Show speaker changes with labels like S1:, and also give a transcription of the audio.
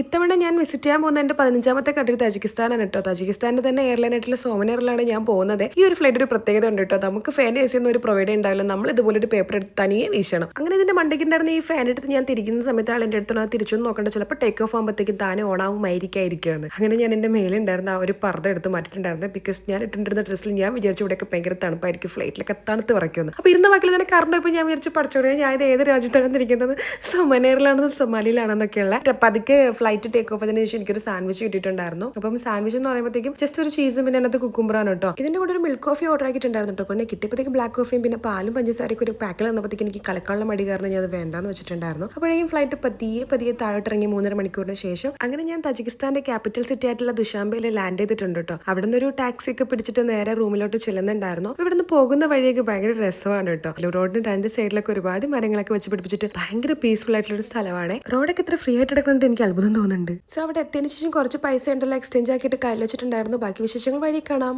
S1: ഇത്തവണ ഞാൻ വിസിറ്റ് ചെയ്യാൻ പോകുന്ന എന്റെ പതിനഞ്ചാമത്തെ കൺട്രി തജിക്കിസ്ഥാനാണ് കേട്ടോ. താജിക്കിസ്ഥാനിന്റെ തന്നെ എയർലൈൻ ആയിട്ടുള്ള സോമൻ എയർലൈനാണ് ഞാൻ പോകുന്നത്. ഈ ഒരു ഫ്ലൈറ്റ് ഒരു പ്രത്യേകത ഉണ്ട് കേട്ടോ. നമുക്ക് ഫാൻ എ സി ഒന്നും ഒരു പ്രൊവൈഡ് ഉണ്ടാവില്ല. നമ്മൾ ഇതുപോലെ ഒരു പേപ്പർ എടുത്ത് തനിയെ വീശണം. അങ്ങനെ ഇതിന്റെ മണ്ടയ്ക്ക് ഉണ്ടായിരുന്ന ഈ ഫാൻ എടുത്ത് ഞാൻ തിരിക്കുന്ന സമയത്ത് ആൾ എന്റെ അടുത്തുള്ള തിരിച്ചൊന്നും നോക്കണ്ട. ചിലപ്പോൾ ടേക്ക് ഓഫ് ആകുമ്പോഴത്തേക്കും താനെ ഓണാവുമായിരിക്കായിരിക്കുമെന്ന് അങ്ങനെ ഞാൻ എന്റെ മേലുണ്ടായിരുന്ന ആ ഒരു പർദ്ദ എടുത്ത് മാറ്റിയിട്ടുണ്ടായിരുന്നു. ബിക്കോസ് ഞാൻ ഇട്ടിട്ടുണ്ടിരുന്ന ഡ്രസ്സിൽ ഞാൻ വിചാരിച്ചു ഇവിടെയൊക്കെ ഭയങ്കര തണുപ്പായിരിക്കും. ഫ്ലൈറ്റിലൊക്കെ തണുത്ത് വിറയ്ക്കുമെന്ന് അപ്പോൾ ഇരുന്ന വാക്കിൽ തന്നെ കറണ്ട് പോയപ്പോൾ ഞാൻ വിചാരിച്ചു പഠിച്ചോളൂ ഞാൻ ഇത് ഏത് രാജ്യത്താണ് ഇരിക്കുന്നത് സോമനേറിലാണെന്നും സൊമാലിയിലാണെന്നൊക്കെയുള്ള പതുക്കെ ഫ്ലൈറ്റ് ടേക്ക് ഓഫ് അതിന് ശേഷം എനിക്കൊരു സാൻഡ്വിച്ച് കിട്ടിയിട്ടുണ്ടായിരുന്നു. അപ്പം സാൻഡ്വിച്ച് എന്ന് പറയുമ്പോഴത്തേക്കും ജസ്റ്റ് ഒരു ചീസും പിന്നെ അതിനകത്ത് കുക്കുംബറാണ് കേട്ടോ. ഇതിന്റെ കൂടെ ഒരു മിൽക്ക് കോഫി ഓർഡർ ആക്കിയിട്ടുണ്ടായിരുന്നു കേട്ടോ. പിന്നെ കിട്ടിയപ്പോഴത്തേക്ക് ബ്ലാക്ക് കോഫിയും പിന്നെ പാലും പഞ്ചസാരയ്ക്ക് ഒരു പാക്കിൽ വന്നപ്പോഴത്തേക്ക് എനിക്ക് കലക്കാനുള്ള മടി കാരണം ഞാൻ അത് വേണ്ടാന്ന് വെച്ചിട്ടുണ്ടായിരുന്നു. അപ്പോഴേക്കും ഫ്ലൈറ്റ് പതിയെ പതിയെ താഴോട്ടിറങ്ങി മൂന്നര മണിക്കൂറിന് ശേഷം അങ്ങനെ ഞാൻ തജിക്കിസ്ഥാന്റെ ക്യാപിറ്റൽ സിറ്റി ആയിട്ടുള്ള ദുഷാംബയിൽ ലാൻഡ് ചെയ്തിട്ടുണ്ട് കേട്ടോ. അവിടെ നിന്ന് ഒരു ടാക്സി ഒക്കെ പിടിച്ചിട്ട് നേരെ റൂമിലോട്ട് ചെല്ലുന്നുണ്ടായിരുന്നു. ഇവിടെ നിന്ന് പോകുന്ന വഴിയൊക്കെ ഭയങ്കര രസമാണ് കേട്ടോ. റോഡിന് രണ്ട് സൈഡിലൊക്കെ ഒരുപാട് മരങ്ങളൊക്കെ വെച്ച് പിടിപ്പിച്ചിട്ട് ഭയങ്കര പീസ്ഫുൾ ആയിട്ടുള്ള ഒരു സ്ഥലമാണ്. റോഡൊക്കെ ഇത്ര ഫ്രീ ആയിട്ട് എടുക്കുന്നത് എനിക്ക് അത്ഭുതം തോന്നുന്നുണ്ട്. സോ അവിടെ എത്തിയതിനു ശേഷം കുറച്ച് പൈസ ഉണ്ടല്ലോ എക്സ്ചേഞ്ച് ആക്കിയിട്ട് കയ്യിൽ വെച്ചിട്ടുണ്ടായിരുന്നു. ബാക്കി വിശേഷങ്ങൾ വഴി കാണാം.